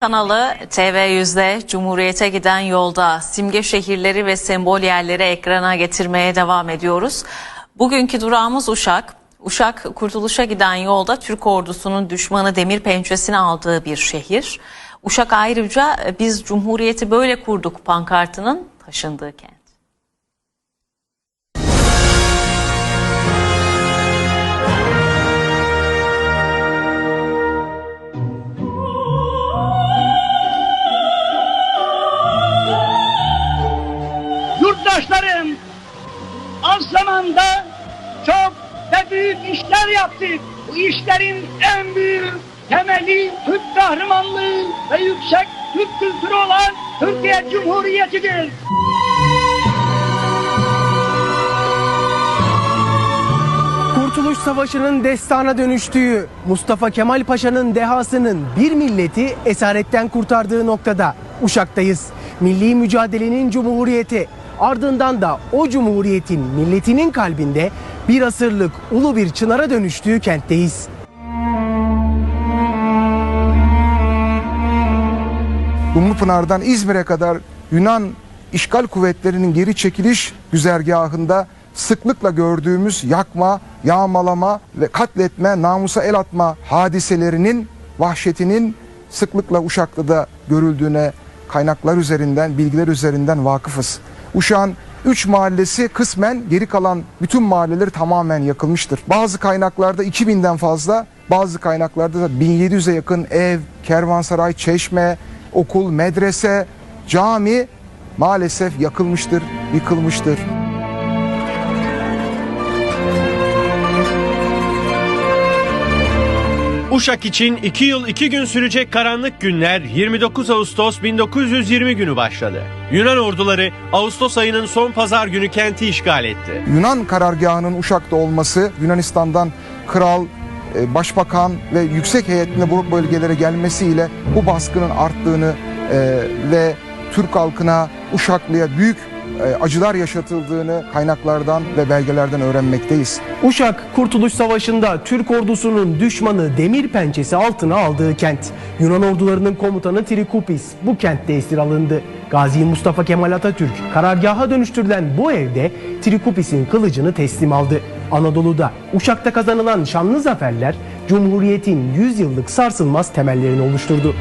kanalı TV100'de Cumhuriyet'e giden yolda simge şehirleri ve sembol yerleri ekrana getirmeye devam ediyoruz. Bugünkü durağımız Uşak. Uşak kurtuluşa giden yolda Türk ordusunun düşmanı demir pençesini aldığı bir şehir. Uşak ayrıca biz Cumhuriyeti böyle kurduk pankartının taşındığı kent. Yaptık. Bu işlerin en büyük temeli Türk kahramanlığı ve yüksek Türk kültürü olan Türkiye Cumhuriyeti'dir. Kurtuluş Savaşı'nın destana dönüştüğü, Mustafa Kemal Paşa'nın dehasının bir milleti esaretten kurtardığı noktada Uşak'tayız. Milli mücadelenin cumhuriyeti, ardından da o cumhuriyetin milletinin kalbinde bir asırlık ulu bir çınara dönüştüğü kentteyiz. Dumlupınar'dan İzmir'e kadar Yunan işgal kuvvetlerinin geri çekiliş güzergahında sıklıkla gördüğümüz yakma, yağmalama ve katletme, namusa el atma hadiselerinin vahşetinin sıklıkla Uşaklı'da görüldüğüne kaynaklar üzerinden, bilgiler üzerinden vakıfız. Uşak'ın 3 mahallesi kısmen geri kalan bütün mahalleleri tamamen yakılmıştır. Bazı kaynaklarda 2000'den fazla, bazı kaynaklarda da 1700'e yakın ev, kervansaray, çeşme, okul, medrese, cami maalesef yakılmıştır, yıkılmıştır. Uşak için 2 yıl 2 gün sürecek karanlık günler 29 Ağustos 1920 günü başladı. Yunan orduları Ağustos ayının son pazar günü kenti işgal etti. Yunan karargahının Uşak'ta olması, Yunanistan'dan kral, e, başbakan ve yüksek heyetine bu bölgelere gelmesiyle bu baskının arttığını e, ve Türk halkına, Uşaklı'ya büyük acılar yaşatıldığını kaynaklardan ve belgelerden öğrenmekteyiz. Uşak Kurtuluş Savaşı'nda Türk ordusunun düşmanı demir pençesi altına aldığı kent. Yunan ordularının komutanı Trikupis bu kentte esir alındı. Gazi Mustafa Kemal Atatürk karargaha dönüştürülen bu evde Trikupis'in kılıcını teslim aldı. Anadolu'da Uşak'ta kazanılan şanlı zaferler Cumhuriyet'in 100 yıllık sarsılmaz temellerini oluşturdu.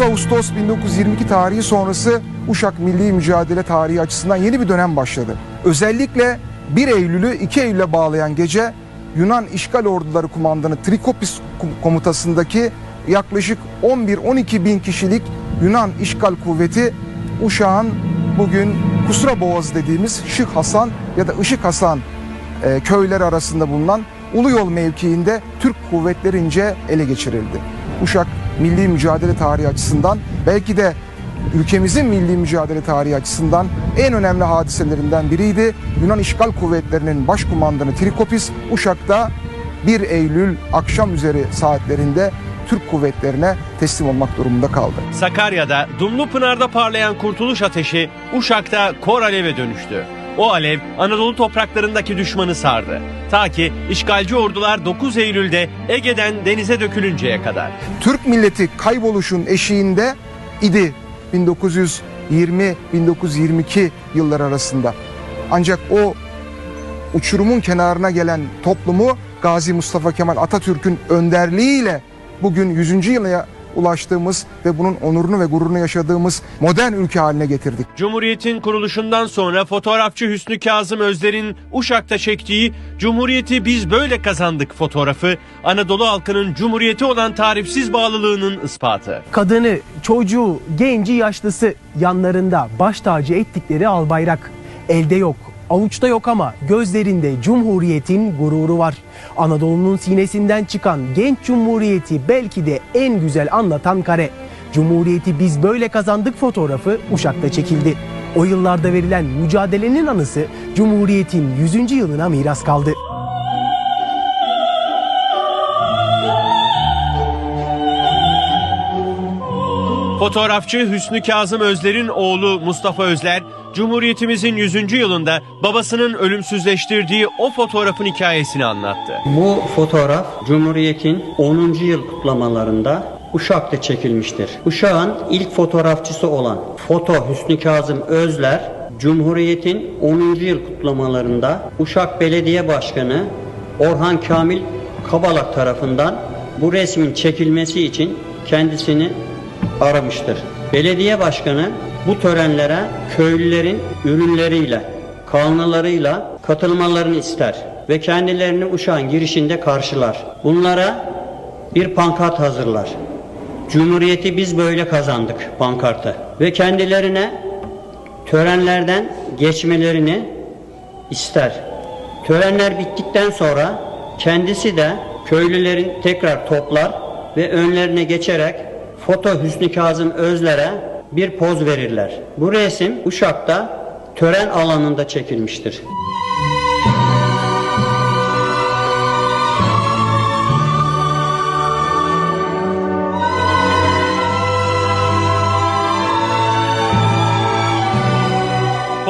Hı. 30 Ağustos 1922 tarihi sonrası Uşak Milli Mücadele tarihi açısından yeni bir dönem başladı. Özellikle 1 Eylül'ü 2 Eylül'e bağlayan gece Yunan işgal orduları kumandanı Trikopis komutasındaki yaklaşık 11-12 bin kişilik Yunan işgal kuvveti Uşak'ın bugün Kusra Boğazı dediğimiz Şık Hasan ya da Işık Hasan e, köyleri arasında bulunan Ulu Yol mevkiinde Türk kuvvetlerince ele geçirildi. Uşak milli mücadele tarihi açısından belki de ülkemizin milli mücadele tarihi açısından en önemli hadiselerinden biriydi. Yunan işgal kuvvetlerinin başkumandanı Trikopis Uşak'ta 1 Eylül akşam üzeri saatlerinde Türk kuvvetlerine teslim olmak durumunda kaldı. Sakarya'da Dumlupınar'da parlayan kurtuluş ateşi Uşak'ta kor aleve dönüştü. O alev Anadolu topraklarındaki düşmanı sardı. Ta ki işgalci ordular 9 Eylül'de Ege'den denize dökülünceye kadar. Türk milleti kayboluşun eşiğinde idi 1920-1922 yıllar arasında. Ancak o uçurumun kenarına gelen toplumu Gazi Mustafa Kemal Atatürk'ün önderliğiyle bugün 100. yıla ulaştığımız ve bunun onurunu ve gururunu yaşadığımız modern ülke haline getirdik. Cumhuriyet'in kuruluşundan sonra fotoğrafçı Hüsnü Kazım Özder'in Uşak'ta çektiği Cumhuriyeti biz böyle kazandık fotoğrafı Anadolu halkının Cumhuriyeti olan tarifsiz bağlılığının ispatı. Kadını, çocuğu, genci, yaşlısı yanlarında baş tacı ettikleri albayrak. Elde yok, avuçta yok ama gözlerinde Cumhuriyet'in gururu var. Anadolu'nun sinesinden çıkan genç Cumhuriyeti belki de en güzel anlatan kare. Cumhuriyeti biz böyle kazandık fotoğrafı Uşak'ta çekildi. O yıllarda verilen mücadelenin anısı Cumhuriyet'in 100. yılına miras kaldı. Fotoğrafçı Hüsnü Kazım Özler'in oğlu Mustafa Özler, Cumhuriyetimizin 100. yılında babasının ölümsüzleştirdiği o fotoğrafın hikayesini anlattı. Bu fotoğraf Cumhuriyet'in 10. yıl kutlamalarında Uşak'ta çekilmiştir. Uşak'ın ilk fotoğrafçısı olan Foto Hüsnü Kazım Özler, Cumhuriyet'in 10. yıl kutlamalarında Uşak Belediye Başkanı Orhan Kamil Kabalak tarafından bu resmin çekilmesi için kendisini aramıştır. Belediye başkanı bu törenlere köylülerin ürünleriyle, kanlılarıyla katılmalarını ister ve kendilerini Uşak'ın girişinde karşılar. Bunlara bir pankart hazırlar. Cumhuriyeti biz böyle kazandık pankartı ve kendilerine törenlerden geçmelerini ister. Törenler bittikten sonra kendisi de köylülerin tekrar toplar ve önlerine geçerek foto Hüsnü Kazım Özler'e bir poz verirler. Bu resim Uşak'ta tören alanında çekilmiştir.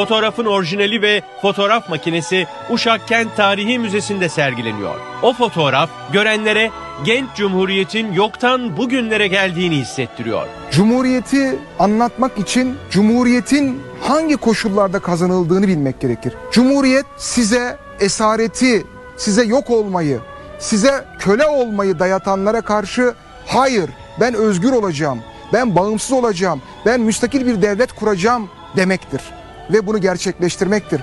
Fotoğrafın orijinali ve fotoğraf makinesi Uşak Kent Tarihi Müzesi'nde sergileniyor. O fotoğraf görenlere genç cumhuriyetin yoktan bugünlere geldiğini hissettiriyor. Cumhuriyeti anlatmak için Cumhuriyetin hangi koşullarda kazanıldığını bilmek gerekir. Cumhuriyet size esareti, size yok olmayı, size köle olmayı dayatanlara karşı hayır ben özgür olacağım, ben bağımsız olacağım, ben müstakil bir devlet kuracağım demektir ve bunu gerçekleştirmektir.